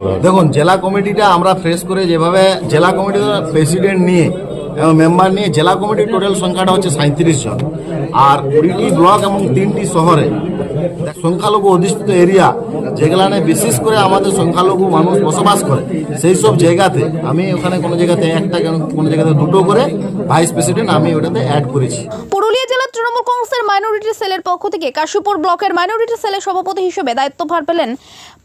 দেখুন, জেলা কমিটিটা আমরা ফ্রেশ করে যেভাবে জেলা কমিটির প্রেসিডেন্ট নিয়ে এবং মেম্বার নিয়ে জেলা কমিটির টোটাল সংখ্যাটা হচ্ছে সাঁত্রিশ জন। আর কুড়িটি ব্লক এবং তিনটি শহরে সংখ্যালঘু অধিষ্ঠিত এরিয়া যেগুলানে বিশেষ করে আমাদের সংখ্যালঘু মানুষ বসবাস করে, সেই সব জায়গাতে আমি ওখানে কোনো জায়গাতে একটা কোনো জায়গাতে দুটো করে ভাইস প্রেসিডেন্ট আমি ওটাতে অ্যাড করেছি। পুরুলিয়া মাইনরিটি সেলের পক্ষ থেকে কাশীপুর ব্লকের মাইনরিটি সেলের সভাপতি হিসেবে দায়িত্বভার পেলেন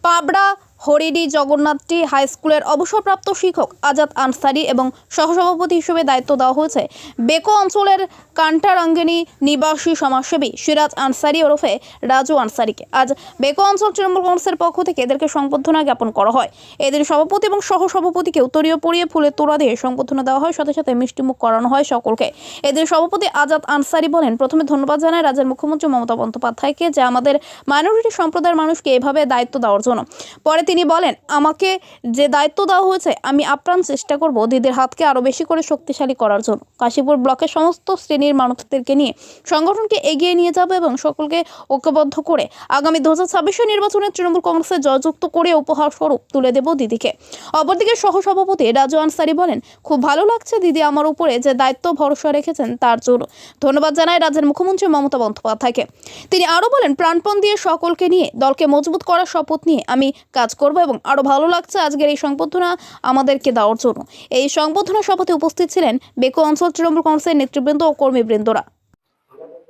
পাবড়া হরিডি জগন্নাথটি হাই স্কুলের অবসরপ্রাপ্ত শিক্ষক আজাদ আনসারি এবং সহসভাপতি হিসেবে দায়িত্ব দেওয়া হয়েছে। বেকো অঞ্চলের কান্টারাঙ্গিনী নিবাসী সমাজসেবী সিরাজ আনসারি ওরফে রাজু আনসারিকে আজ বেকো অঞ্চল তৃণমূল কংগ্রেসের পক্ষ থেকে এদেরকে সংবর্ধনা জ্ঞাপন করা হয়। এদের সভাপতি এবং সহসভাপতিকে উত্তরীয় পরিয়ে ফুলের তোড়া দিয়ে সংবর্ধনা দেওয়া হয়, সাথে সাথে মিষ্টিমুখ করানো হয় সকলকে। এদের সভাপতি আজাদ আনসারি বলেন, প্রথমে ধন্যবাদ জানায় রাজ্যের মুখ্যমন্ত্রী মমতা বন্দ্যোপাধ্যায়কে যে আমাদের মাইনরিটি সম্প্রদায়ের মানুষকে এভাবে দায়িত্ব দেওয়ার জন্য। পরে তিনি বলেন, আমাকে যে দায়িত্ব দেওয়া হয়েছে, আমি আপ্রাণ চেষ্টা করব দিদির হাতকে আরও বেশি করে শক্তিশালী করার জন্য। কাশীপুর ব্লকের সমস্ত শ্রেণির মানুষদেরকে নিয়ে সংগঠনকে এগিয়ে নিয়ে যাবে এবং সকলকে ঐক্যবদ্ধ করে আগামী দু হাজার ছাব্বিশের নির্বাচনে তৃণমূল কংগ্রেসের জয়যুক্ত করে উপহার স্বরূপ তুলে দেব দিদিকে। অপরদিকে সহসভাপতি রাজু আনসারি বলেন, খুব ভালো লাগছে দিদি আমার উপরে যে দায়িত্ব ভরসা রেখেছেন তার জন্য। ধন্যবাদ জানায় রাজ্যের মুখ্যমন্ত্রী মমতা বন্দ্যোপাধ্যায়কে। তিনি আরও বলেন, প্রাণপণ দিয়ে সকলকে নিয়ে দলকে মজবুত করার শপথ নিয়ে আমি কাজ করব এবং আরও ভালো লাগছে আজকের এই সংবর্ধনা আমাদেরকে দেওয়ার জন্য। এই সংবর্ধনা সভাতে উপস্থিত ছিলেন বেকো অঞ্চল তৃণমূল কংগ্রেসের নেতৃবৃন্দ ও কর্মীবৃন্দরা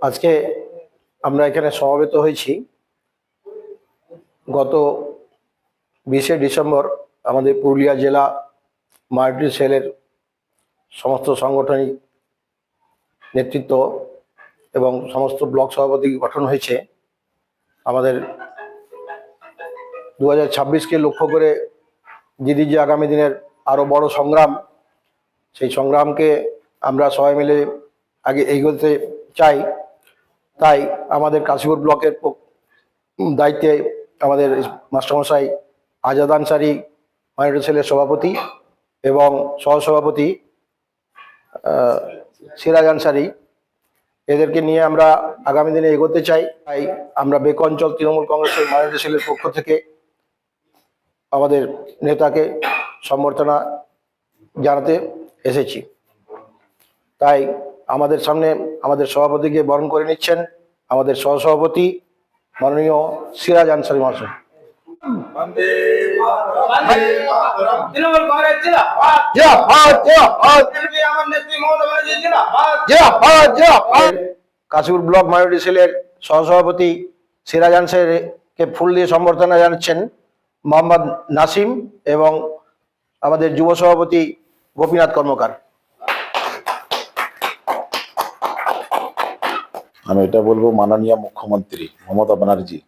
আজকে আমরা এখানে সমবেত হয়েছি। গত বিশে ডিসেম্বর আমাদের পুরুলিয়া জেলা মাল্টি সেলের সমস্ত সাংগঠনিক নেতৃত্ব এবং সমস্ত ব্লক সভাপতি গঠন হয়েছে। আমাদের দু হাজার ছাব্বিশকে লক্ষ্য করে দিদির যে আগামী দিনের আরও বড় সংগ্রাম, সেই সংগ্রামকে আমরা সবাই মিলে আগে এগোতে চাই। তাই আমাদের কাশীপুর ব্লকের দায়িত্বে আমাদের মাস্টারমশাই আজাদ আনসারি মাইনরিটি সেলের সভাপতি এবং সহসভাপতি সিরাজ আনসারি, এদেরকে নিয়ে আমরা আগামী দিনে এগোতে চাই। তাই আমরা বেক অঞ্চল তৃণমূল কংগ্রেসের মাইনরিটি সেলের পক্ষ থেকে আমাদের নেতাকে সম্বর্ধনা জানাতে এসেছি তাই আমাদের সামনে আমাদের সভাপতিকে বরণ করে নিচ্ছেন আমাদের সহসভাপতি মাননীয় সিরাজ আনসারি মহাশয়। কাশীপুর ব্লক মাইনরিটি সেলের সহসভাপতি সিরাজ আনসারিকে ফুল দিয়ে সম্বর্ধনা জানাচ্ছেন মোহাম্মদ নাসিম এবং আমাদের যুব সভাপতি গোপীনাথ কর্মকার। আমি এটা বলব, মাননীয় মুখ্যমন্ত্রী মমতা ব্যানার্জি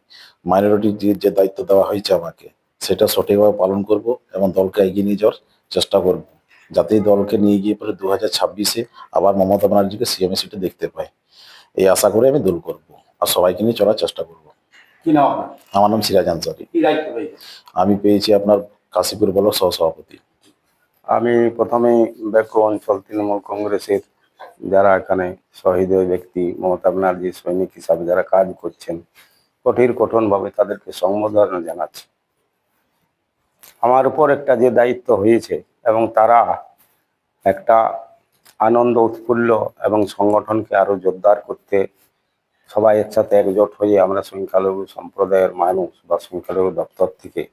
মাইনরিটি যে দায়িত্ব দেওয়া হয়েছে আমাকে, সেটা সঠিকভাবে পালন করব এবং দলকে এগিয়ে নিয়ে যাওয়ার চেষ্টা করব। যাতে দলকে নিয়ে গিয়ে পরে দু হাজার ছাব্বিশে আবার মমতা ব্যানার্জিকে সিএম সিটে দেখতে পাই এই আশা করে আমি দূর করব। আর সবাইকে নিয়ে চলার চেষ্টা করব। কি নাম আপনার? আমার নাম সিরাজ আনসারি। কি দায়িত্ব রয়েছে আমি পেয়েছি আপনার কাশীপুর ব্লক সহসভাপতি। আমি প্রথমে ব্যাকো অঞ্চল তৃণমূল কংগ্রেসের যারা এখানে শহীদ ব্যক্তি মমতা ব্যানার্জি সৈনিক হিসাবে যারা কাজ করছেন কঠিন কঠোরভাবে তাদেরকে সম্বোধনা জানাচ্ছি। আমার উপর একটা যে দায়িত্ব হয়েছে এবং তারা একটা আনন্দ উৎফুল্ল এবং সংগঠনকে আরও জোরদার করতে সবাই একসাথে একজোট হয়ে আমরা সংখ্যালঘু সম্প্রদায়ের মানুষ বা সংখ্যালঘু দপ্তর থেকে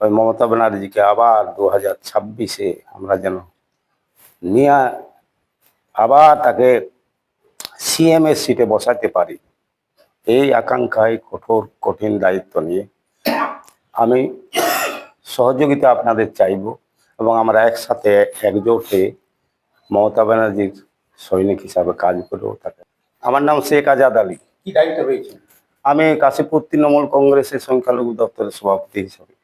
ওই মমতা ব্যানার্জিকে আবার দু হাজার ছাব্বিশে আমরা যেন নিয়ে আবার তাকে সিএম এর সিটে বসাতে পারি। এই আকাঙ্ক্ষায় কঠোর, কঠিন দায়িত্ব নিয়ে আমি সহযোগিতা আপনাদের চাইব এবং আমরা একসাথে একজোট হয়ে মমতা ব্যানার্জির সৈনিক হিসাবে কাজ করব। তাকে আমার নাম শেখ আজাদ আলী। কি দায়িত্ব রয়েছে? আমি কাশীপুর তৃণমূল কংগ্রেসের সংখ্যালঘু দপ্তরের সভাপতি হিসাবে।